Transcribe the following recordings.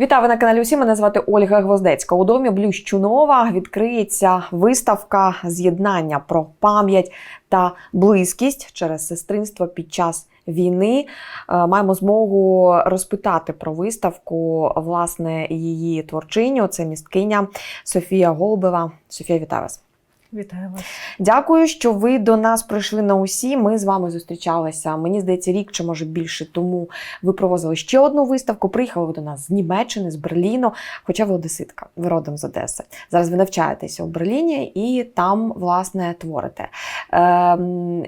Вітаю на каналі Усі. Мене звати Ольга Гвоздецька. У домі Блющунова відкриється виставка з'єднання про пам'ять та близькість через сестринство під час війни. Е, Маємо змогу розпитати про виставку власне її творчиню. Це місткиня Софія Голубева. Софія, вітаю вас. Вітаю вас. Дякую, що ви до нас прийшли на усі. Ми з вами зустрічалися. Мені здається, рік чи може більше тому ви провозили ще одну виставку. Приїхали ви до нас з Німеччини, з Берліну. Хоча ви одеситка, ви родом з Одеси. Зараз ви навчаєтеся у Берліні і там, власне, творите. Ем,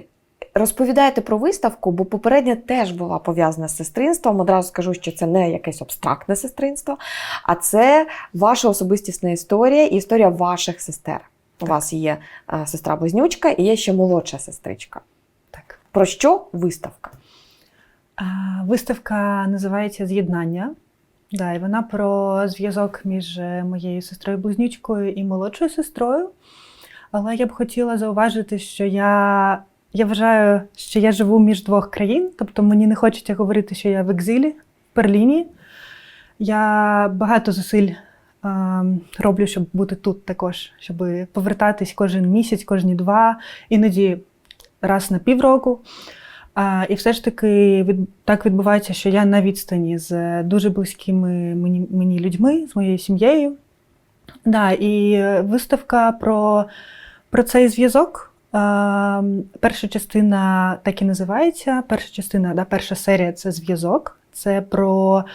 Розповідаєте про виставку, бо попередня теж була пов'язана з сестринством. Одразу скажу, що це не якесь абстрактне сестринство, а це ваша особистісна історія і історія ваших сестер. У вас є е, сестра-близнючка і є ще молодша сестричка. Так. Про що виставка? А, виставка називається З'єднання. Да, і вона про зв'язок між е, моєю сестрою-близнючкою і молодшою сестрою. Але я б хотіла зауважити, що я, я вважаю, що я живу між двох країн, тобто мені не хочеться говорити, що я в екзилі в Берліні. Я багато зусиль роблю, щоб бути тут також, щоб повертатись кожен місяць, кожні два, іноді раз на півроку. А, і все ж таки так відбувається, що я на відстані з дуже близькими мені, мені людьми, з моєю сім'єю. Да, і е, виставка про, про цей зв'язок. Перша частина так і називається. Перша частина, да, перша серія це зв'язок. Це про,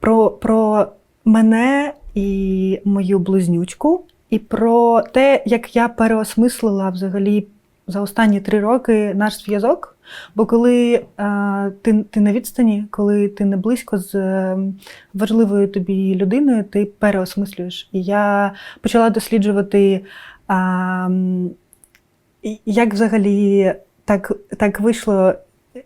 про, про мене і мою близнючку, і про те, як я переосмислила взагалі за останні три роки наш зв'язок. Бо коли е, ти, ти на відстані, коли ти не близько з е, важливою тобі людиною, ти переосмислюєш. І я почала досліджувати, е, як взагалі так, так вийшло.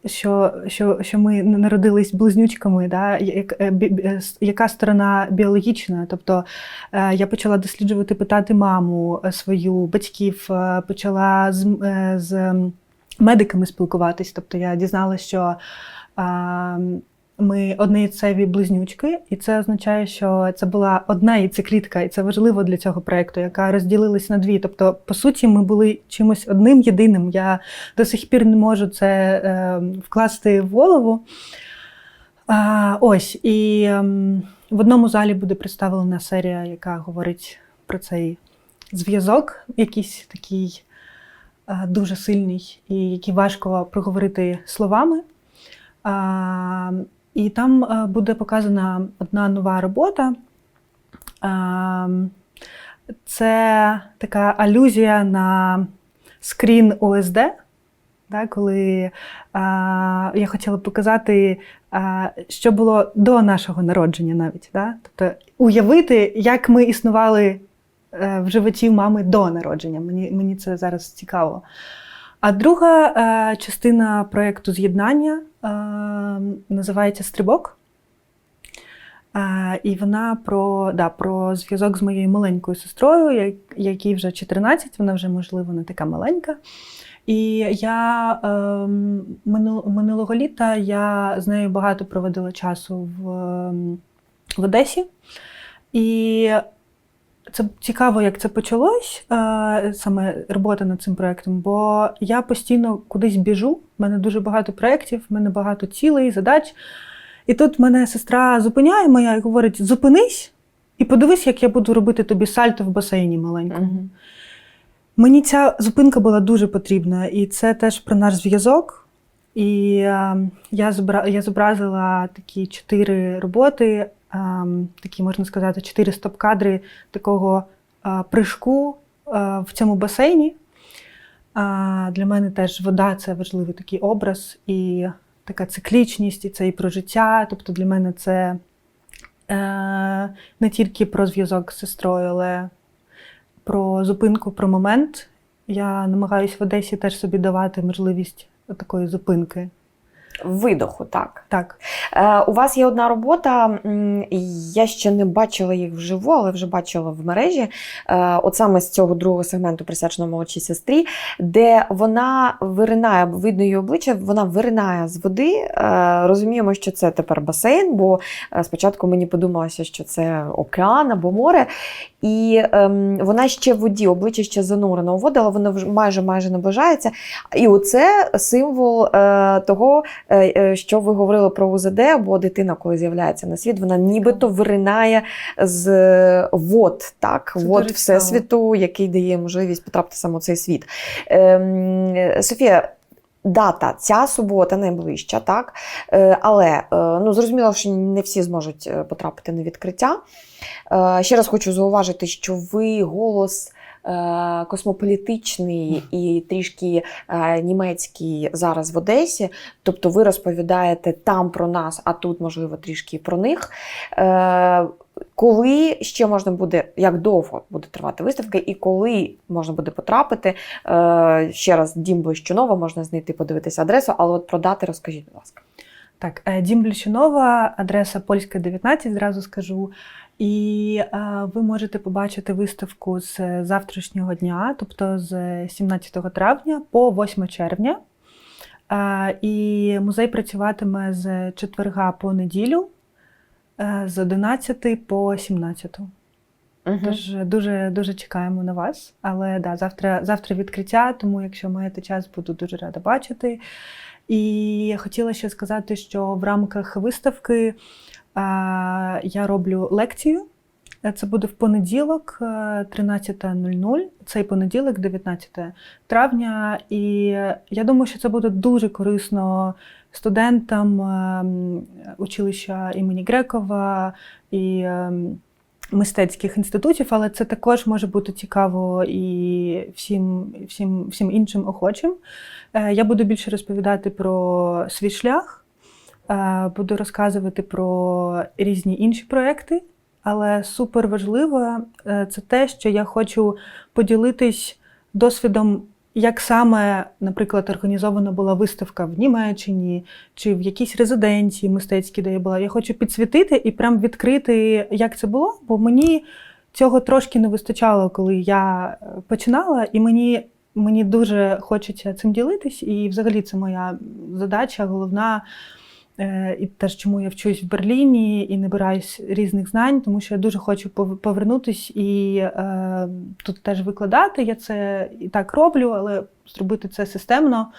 Що, що, що ми народились близнючками, да? е, е, яка сторона біологічна? Тобто е, я почала досліджувати, питати маму свою, батьків, почала з, з медиками спілкуватись. Тобто я дізналася, що ми однояйцеві близнючки, і це означає, що це була одна яйцеклітка, і це важливо для цього проєкту, яка розділилась на дві. Тобто, по суті, ми були чимось одним єдиним. Я до сих пір не можу це е, вкласти в голову. А, ось, і ем, в одному залі буде представлена серія, яка говорить про цей зв'язок, якийсь такий е, дуже сильний і який важко проговорити словами. І там е, буде показана одна нова робота. Це така алюзія на скрін ОСД. Коли а, я хотіла показати, що було до нашого народження навіть. Тобто уявити, як ми існували е, в животі мами до народження. Мені це зараз цікаво. А друга е, частина проєкту з'єднання е, називається Стрибок. Е, і вона про, да, про зв'язок з моєю маленькою сестрою, якій вже 14, вона вже, можливо, не така маленька. І я е, минулого літа я з нею багато проводила часу в, ем, в Одесі. І це цікаво, як це почалось, е, саме робота над цим проєктом, бо я постійно кудись біжу. в мене дуже багато проєктів, в мене багато цілей, задач. І тут мене сестра зупиняє моя і говорить: зупинись і подивись, як я буду робити тобі сальто в басейні маленькому. Мені ця зупинка була дуже потрібна, і це теж про наш зв'язок. І е, я, зобразила такі чотири роботи, такі, можна сказати, чотири стоп-кадри такого е, прыжку е, в цьому басейні. Для мене теж вода це важливий такий образ, і така циклічність, і це і про життя. Тобто для мене це е, не тільки про зв'язок з сестрою, але про зупинку, про момент. Я намагаюся в Одесі теж собі давати можливість такої зупинки. Видоху, так. Так. Е, у вас є одна робота, я ще не бачила їх вживу, але вже бачила в мережі. Е, от саме з цього другого сегменту присвячено молодшій сестрі, де вона виринає, видно її обличчя, вона виринає з води. Е, розуміємо, що це тепер басейн, бо е, спочатку мені подумалося, що це океан або море. І ем, вона ще в воді, обличчя ще занурено у воду, але воно вже майже майже наближається. І оце символ е, того, що ви говорили про УЗД, бо дитина, коли з'являється на світ, вона нібито виринає з вод, так, Це вод всесвіту, який дає можливість потрапити саме у цей світ. Ем, Софія. Дата ця субота найближча, так Е, але е, ну зрозуміло, що не всі зможуть е, потрапити на відкриття. Е, Ще раз хочу зауважити, що ви голос е, космополітичний і трішки е, німецький зараз в Одесі. Тобто ви розповідаєте там про нас, а тут, можливо, трішки про них. Е, Коли ще можна буде, як довго буде тривати виставка, і коли можна буде потрапити, Е, ще раз дім Блищунова, можна знайти, подивитися адресу, але от про дати розкажіть, будь ласка. Так, е, Дім Бліщунова, адреса Польська 19, зразу скажу. І е, ви можете побачити виставку з завтрашнього дня, тобто з 17 травня по 8 червня. Е, і музей працюватиме з четверга по неділю, е, з 11 по 17. Тож дуже дуже чекаємо на вас. Але да, завтра, завтра відкриття, тому якщо маєте час, буду дуже рада бачити. І хотіла ще сказати, що в рамках виставки я роблю лекцію. Е, Це буде в понеділок, е, 13.00. Цей понеділок, 19 травня. І я думаю, що це буде дуже корисно студентам ем, училища імені Грекова і ем, мистецьких інститутів, але це також може бути цікаво і всім, всім, всім іншим охочим. Е, Я буду більше розповідати про свій шлях, е, буду розказувати про різні інші проекти. Але супер важливо е, це те, що я хочу поділитись досвідом, як саме, наприклад, організована була виставка в Німеччині чи в якійсь резиденції мистецькій, де я була. Я хочу підсвітити і прям відкрити, як це було, бо мені цього трошки не вистачало, коли я е, починала, і мені, мені дуже хочеться цим ділитись. І взагалі це моя задача головна. Е, І теж чому я вчусь в Берліні і набираюсь різних знань, тому що я дуже хочу пов- повернутись і е, тут теж викладати. Я це і так роблю, але зробити це системно.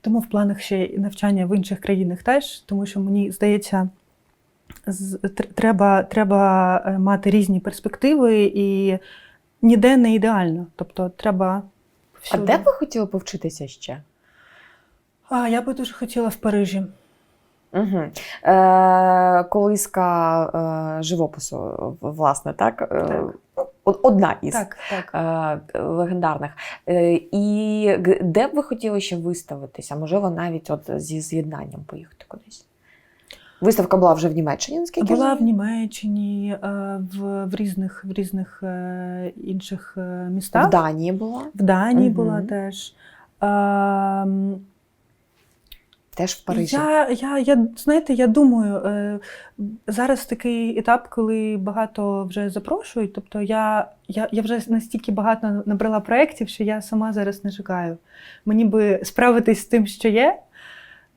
Тому в планах ще й навчання в інших країнах теж, тому що мені здається, треба, треба е, мати різні перспективи і ніде не ідеально. Тобто треба А де б ви хотіли повчитися ще? А, я би дуже хотіла в Парижі. Угу. Е, колиска е, живопису, власне, так? Е, Так. Одна із Так, так. е, легендарних. Е, і де б ви хотіли ще виставитися? Можливо, навіть от зі з'єднанням поїхати кудись. Виставка була вже в Німеччині, наскільки Була в? Німеччині, в, в різних, в різних інших е, в. Данії була. В Данії Мгм. була теж. Теж в Парижі. Я, я, я, знаєте, я думаю, е, зараз такий етап, коли багато вже запрошують. Тобто я, я, я вже настільки багато набрала проєктів, що я сама зараз не шукаю. Мені би справитись з тим, що є.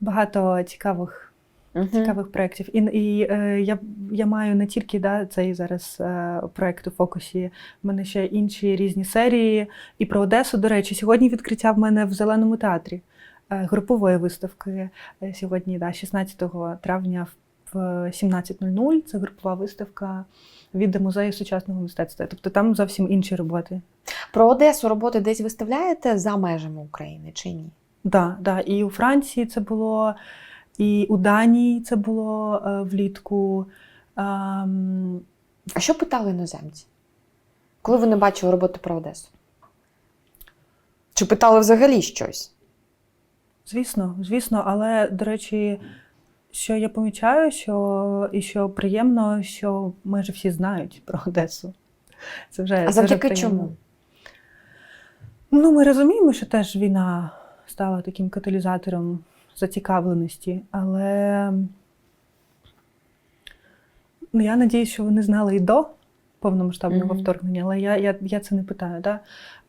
Багато цікавих Мгм. цікавих проєктів. І, і е, я, я маю не тільки да, цей зараз е, проєкт у фокусі, в мене ще інші різні серії. І про Одесу, до речі, сьогодні відкриття в мене в Зеленому театрі групової виставки. Е, Сьогодні, да, 16 травня в 17.00. Це групова виставка від музею сучасного мистецтва. Тобто там зовсім інші роботи. Про Одесу роботи десь виставляєте за межами України чи ні? Да, да. І у Франції це було, і у Данії це було е, влітку. Ем, А що питали іноземці? Коли вони бачили роботи про Одесу? Чи питали взагалі щось? Звісно, звісно, але, до речі, що я помічаю, що і що приємно, що майже всі знають про Одесу. Це вже, А завдяки чому? Ну, ми розуміємо, що теж війна стала таким каталізатором зацікавленості, але ну, я надіюсь, що вони знали і до повномасштабного Мгм. вторгнення, але я, я, я це не питаю. Да?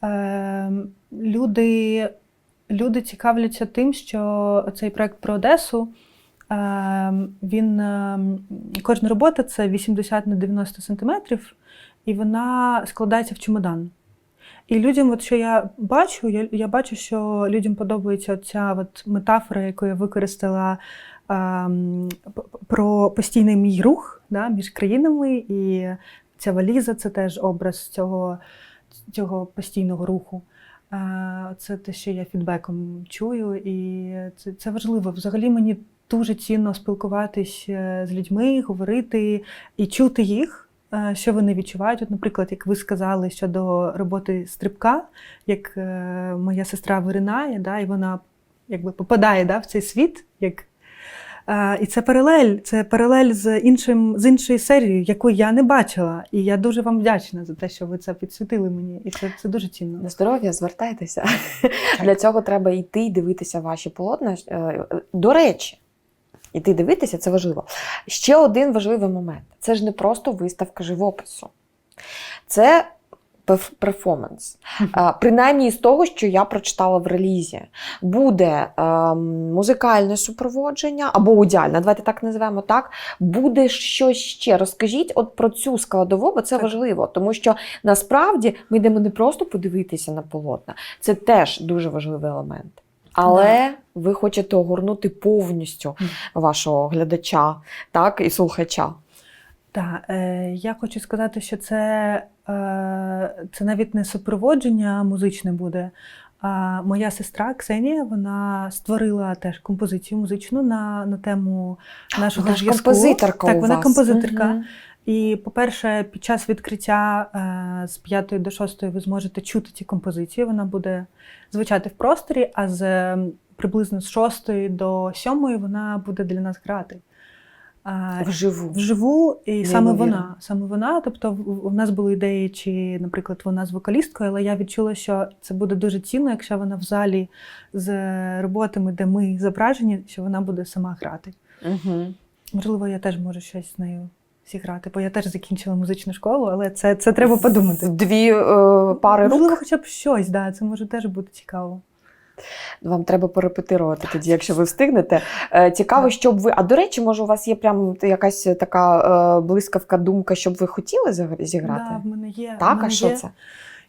Е, люди, люди цікавляться тим, що цей проект про Одесу. е, Він е, кожна робота це 80 на 90 сантиметрів, і вона складається в чемодан. І людям, от що я бачу, я, я бачу, що людям подобається ця от метафора, яку я використала ем, про постійний мій рух да, між країнами, і ця валіза це теж образ цього, цього постійного руху. Це те, що я фідбеком чую, і це, це важливо. Взагалі мені дуже цінно спілкуватись е, з людьми, говорити і чути їх, е, що вони відчувають. От, наприклад, як ви сказали щодо роботи стрибка, як е, моя сестра виринає, да, і вона якби попадає да, в цей світ. як І це паралель, це паралель з іншим з іншою серією, яку я не бачила. І я дуже вам вдячна за те, що ви це підсвітили мені. І це, це дуже цінно. На здоров'я звертайтеся. Для цього треба йти і дивитися ваші полотна. Е, До речі, йти дивитися це важливо. Ще один важливий момент: це ж не просто виставка живопису, це перформанс. Принаймні з того, що я прочитала в релізі, буде ем, музикальне супроводження або аудіальне, давайте так називаємо так. Буде щось ще. Розкажіть от про цю складову, бо це Так. важливо, тому що насправді ми йдемо не просто подивитися на полотна, це теж дуже важливий елемент. Але ви хочете огорнути повністю вашого глядача, так і слухача. Так, е, я хочу сказати, що це, е, це навіть не супроводження музичне буде. А моя сестра Ксенія вона створила теж композицію музичну на, на тему нашого Вона ж композиторка Так, у вона вас. композиторка. Мгм. І, по-перше, під час відкриття е, з 5 до 6 ви зможете чути ці композиції. Вона буде звучати в просторі, а з приблизно з 6 до 7 вона буде для нас грати. Вживу. Вживу, і саме вона. Саме вона. Тобто, в нас були ідеї, чи, наприклад, вона з вокалісткою, але я відчула, що це буде дуже цінно, якщо вона в залі з роботами, де ми зображені, що вона буде сама грати. Угу. Можливо, я теж можу щось з нею зіграти, бо я теж закінчила музичну школу, але це, це треба подумати. Дві е, пари рук. Можливо, хоча б щось, да, це може теж бути цікаво. Вам треба порепетирувати тоді, якщо ви встигнете. Е, Цікаво, щоб ви. А до речі, може, у вас є прям якась така е, блискавка думка, щоб ви хотіли зіграти? Да, в мене є, в мене а що є, це?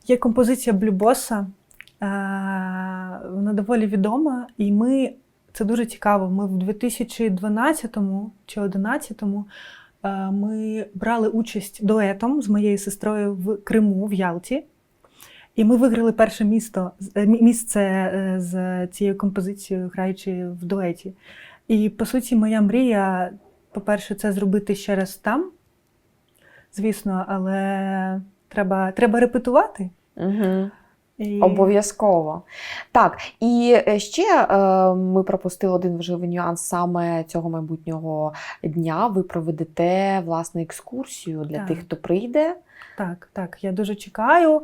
Є композиція Блюбоса. Е, Вона доволі відома, і ми це дуже цікаво. Ми в 2012 чи 2011 е, ми брали участь дуетом з моєю сестрою в Криму, в Ялті. І ми виграли перше місто, е, місце е, з цією композицією, граючи в дуеті. І по суті, моя мрія, по-перше, це зробити ще раз там, звісно, але треба, треба репетувати. Угу. І... Обов'язково. Так, і е, ще е, ми пропустили один важливий нюанс саме цього майбутнього дня. Ви проведете власне екскурсію для Так. тих, хто прийде. Так, так, я дуже чекаю.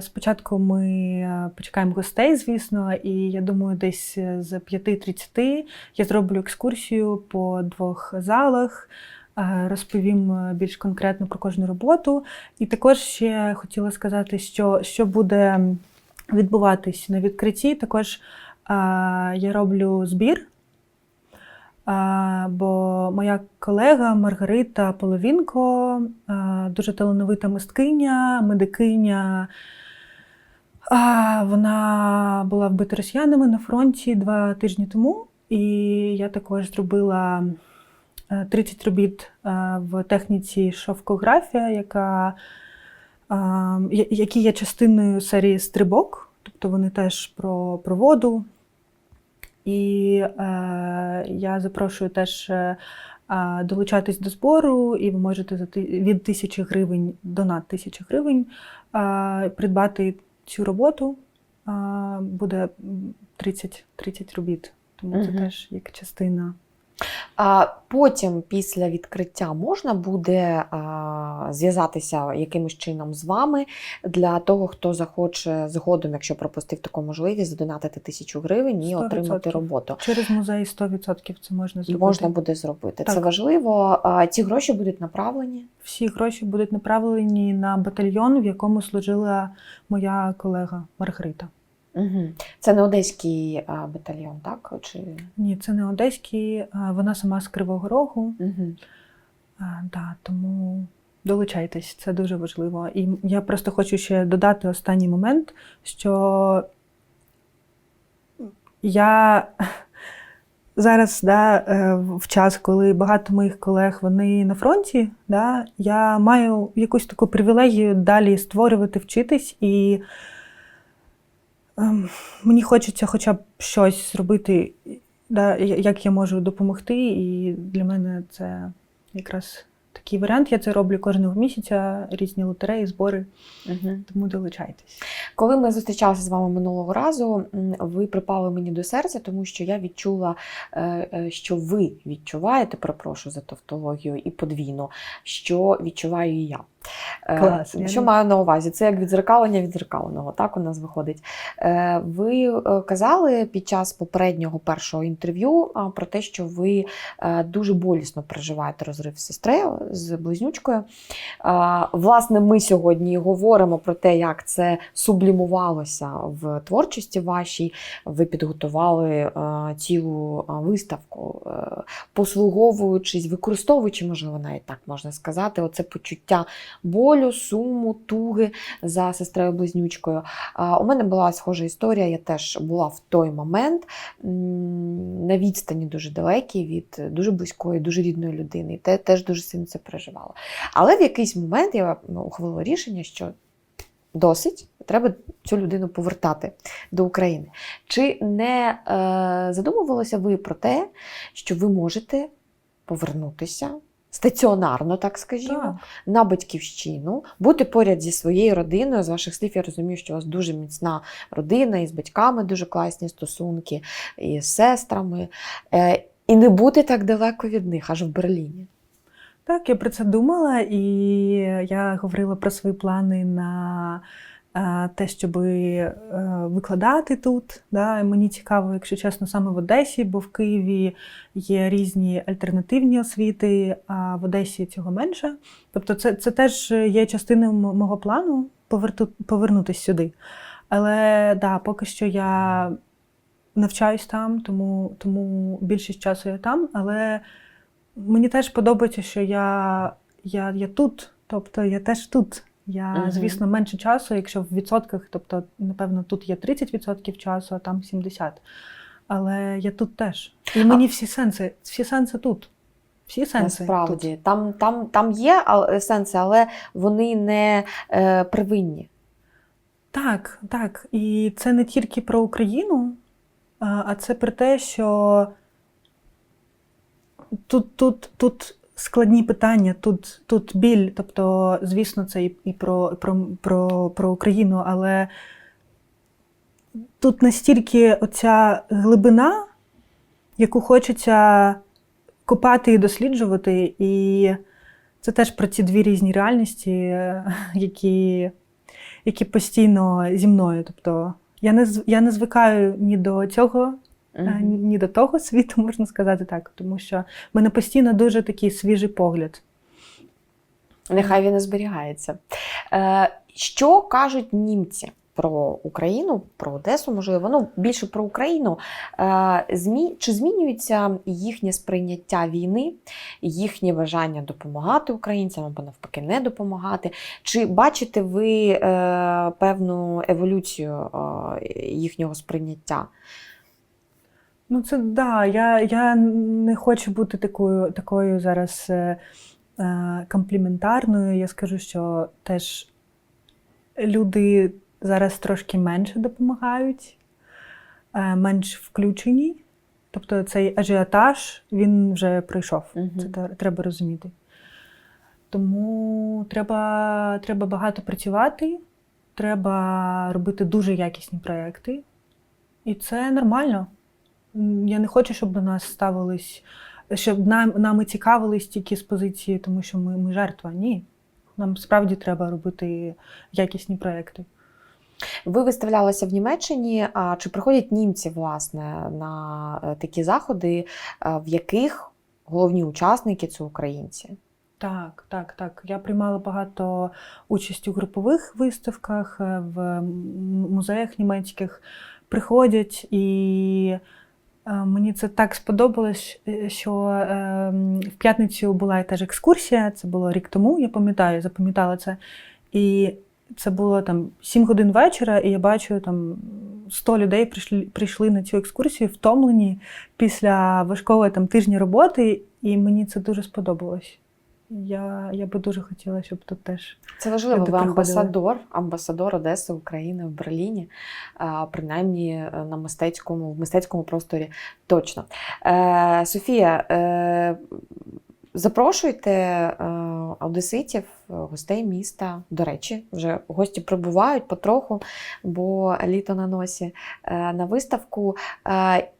Спочатку ми е, почекаємо гостей, звісно, і я думаю, десь з 5.30 я зроблю екскурсію по двох залах. Е, Розповім е, більш конкретно про кожну роботу. І також ще хотіла сказати, що, що буде відбуватись на відкритті. Також е, я роблю збір. Бо моя колега Маргарита Половінко, дуже талановита мисткиня, медикиня. Вона була вбита росіянами на фронті два тижні тому, і я також зробила 30 робіт е, в техніці шовкографія, яка, які є частиною серії стрибок, тобто вони теж про, про воду, і е, я запрошую теж е, долучатись до збору, і ви можете від тисячі гривень, донат тисячі гривень, а, придбати цю роботу. Буде 30, 30 робіт. Тому це теж як частина потім, після відкриття, можна буде а, зв'язатися якимось чином з вами для того, хто захоче згодом, якщо пропустив таку можливість, задонатити тисячу гривень і 100%. отримати роботу. Через музей 100% це можна зробити. можна буде зробити. Це важливо. А, ці гроші будуть направлені. Всі гроші будуть направлені на батальйон, в якому служила моя колега Маргарита. Угу. Це не одеський а, батальйон, так? Чи... Ні, це не одеський, а вона сама з Кривого Рогу. Угу. А, да, тому долучайтесь, це дуже важливо. І я просто хочу ще додати останній момент, що я зараз да, е, в час, коли багато моїх колег вони на фронті, да, я маю якусь таку привілегію далі створювати, вчитись і. Ем, Мені хочеться хоча б щось зробити, да, як я можу допомогти, і для мене це якраз такий варіант. Я це роблю кожного місяця, різні лотереї, збори, Угу. тому долучайтесь. Коли ми зустрічалися з вами минулого разу, ви припали мені до серця, тому що я відчула, е, е, що ви відчуваєте, перепрошую за тавтологію і подвійно, що відчуваю і я. Е, Клас, Що маю на увазі? Це як відзеркалення відзеркаленого, так у нас виходить. Е, Ви е, казали під час попереднього першого інтерв'ю про те, що ви дуже болісно переживаєте розрив з сестрею з близнючкою. Власне, ми сьогодні говоримо про те, як це сублімувалося в творчості вашій. Ви підготували цілу виставку, послуговуючись, використовуючи, можливо, навіть так можна сказати, оце почуття болю, суму, туги за сестрою близнючкою. У мене була схожа історія. Я теж була в той момент на відстані дуже далекій від дуже близької, дуже рідної людини. І теж дуже сильно це переживала. Але в якийсь момент я ухвалила рішення, що досить, треба цю людину повертати до України. Чи не е, задумувалися ви про те, що ви можете повернутися стаціонарно, так скажімо, Так. на батьківщину, бути поряд зі своєю родиною. З ваших слів я розумію, що у вас дуже міцна родина, і з батьками дуже класні стосунки, і з сестрами. Е, і не бути так далеко від них, аж в Берліні. Так, я про це думала, і я говорила про свої плани на те, щоб викладати тут. Да. Мені цікаво, якщо чесно, саме в Одесі, бо в Києві є різні альтернативні освіти, а в Одесі цього менше. Тобто, це, це теж є частиною мого плану поверту, повернутися сюди. Але да, поки що я навчаюсь там, тому, тому більшість часу я там. Але Мені теж подобається, що я, я, я тут, тобто я теж тут. Я, Мгм. звісно, менше часу, якщо в відсотках, тобто, напевно, тут є 30% часу, а там 70%. Але я тут теж. І мені всі сенси, всі сенси тут. Всі сенси. Насправді, Тут. там, там, там є сенси, але вони не е, первинні. Так, так. І це не тільки про Україну, а це про те, що тут, тут, тут складні питання, тут, тут біль. Тобто, звісно, це і, і про, про, про, про Україну, але тут настільки оця глибина, яку хочеться копати і досліджувати, і це теж про ці дві різні реальності, які, які постійно зі мною. Тобто я не, я не звикаю ні до цього, Мгм. ні до того світу, можна сказати так, тому що в мене постійно дуже такий свіжий погляд. Нехай він і зберігається. Е, що кажуть німці про Україну, про Одесу, можливо, ну більше про Україну. Е. Чи змінюється їхнє сприйняття війни, їхнє бажання допомагати українцям або навпаки не допомагати? Чи бачите ви певну еволюцію їхнього сприйняття? Ну, це да, я, я не хочу бути такою, такою зараз е, е, компліментарною. Я скажу, що теж люди зараз трошки менше допомагають, е, менш включені. Тобто цей ажіотаж він вже пройшов. Мгм. Це треба розуміти. Тому треба, треба багато працювати, треба робити дуже якісні проекти. І це нормально. Я не хочу, щоб до нас ставились щоб нам, нами цікавились тільки з позиції, тому що ми, ми жертва. Ні. Нам справді треба робити якісні проекти. Ви виставлялися в Німеччині. А чи приходять німці власне на е, такі заходи, е, в яких головні учасники це українці? Так, так, так. Я приймала багато участь у групових виставках е, в музеях німецьких. Приходять і мені це так сподобалось, е, що е, в п'ятницю була теж екскурсія. Це було рік тому, я пам'ятаю, запам'ятала це. І це було там 7 годин вечора, і я бачу там 100 людей прийшли, прийшли на цю екскурсію, втомлені після важкого там тижня роботи, і мені це дуже сподобалось. Я, я би дуже хотіла, щоб тут теж. Це важливо. Ви амбасадор, амбасадор Одеси України в Берліні, принаймні е, на мистецькому, в мистецькому просторі точно. Е, Софія, е, запрошуйте е, одеситів, е, гостей міста. До речі, вже гості прибувають потроху, бо літо на носі е, на виставку.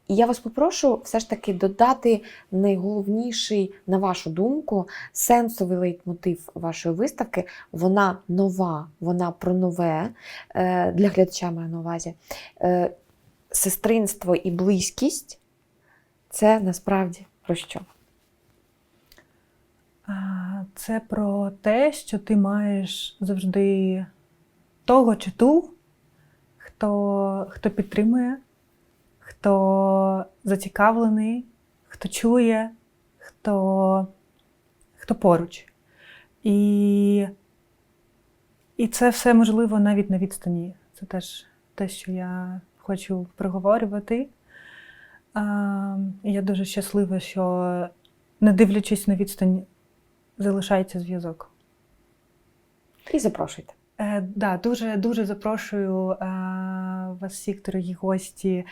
І я вас попрошу все ж таки додати найголовніший, на вашу думку, сенсовий лейтмотив вашої виставки. Вона нова, вона про нове для глядача маю на увазі. Сестринство і близькість це насправді про що? Це про те, що ти маєш завжди того чи ту, хто, хто підтримує, хто зацікавлений, хто чує, хто, хто поруч. І, і це все можливо навіть на відстані. Це теж те, що я хочу проговорювати. А, я дуже щаслива, що не дивлячись на відстань, залишається зв'язок. І запрошуйте. Е, да, дуже дуже запрошую е, вас, всіх, дорогі гості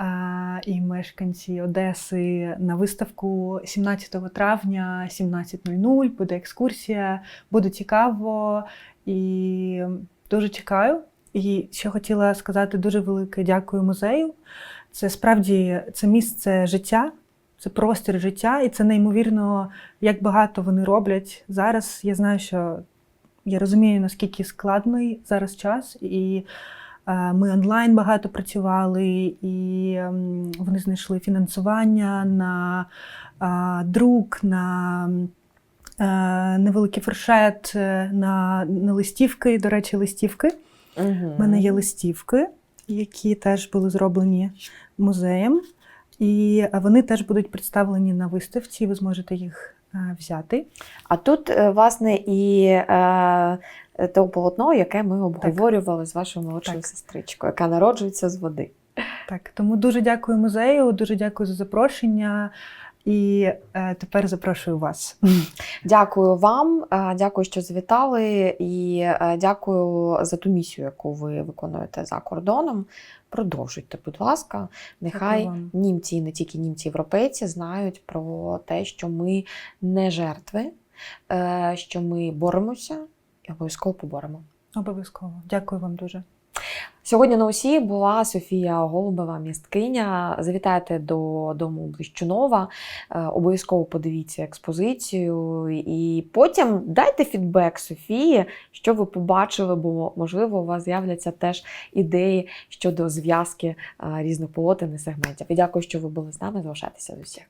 е, і мешканці Одеси на виставку 17 травня 17.00. Буде екскурсія, буде цікаво і дуже чекаю. І ще хотіла сказати дуже велике дякую музею. Це справді це місце життя, це простір життя, і це неймовірно, як багато вони роблять зараз. Я знаю, що я розумію, наскільки складний зараз час, і е, ми онлайн багато працювали, і ем, вони знайшли фінансування на е, друк, на е, невеликий фуршет, на, на листівки. До речі, листівки. Угу. У мене є листівки, які теж були зроблені музеєм, і вони теж будуть представлені на виставці. Ви зможете їх е, взяти. А тут, е, власне, і е, те полотно, яке ми обговорювали з вашою молодшою Так. сестричкою, яка народжується з води. Так, тому дуже дякую музею, дуже дякую за запрошення. І е, тепер запрошую вас. Дякую вам, е, дякую, що завітали, і е, дякую за ту місію, яку ви виконуєте за кордоном. Продовжуйте, будь ласка. Нехай німці, і не тільки німці, європейці знають про те, що ми не жертви, е, що ми боремося і обов'язково поборемо. Обов'язково. Дякую вам дуже. Сьогодні на усі була Софія Голубева, місткиня. Завітайте до дому Блищунова, е, обов'язково подивіться експозицію і потім дайте фідбек Софії, що ви побачили, бо можливо у вас з'являться теж ідеї щодо зв'язки е, різних і сегментів. І дякую, що ви були з нами. Залишайтеся з усіх.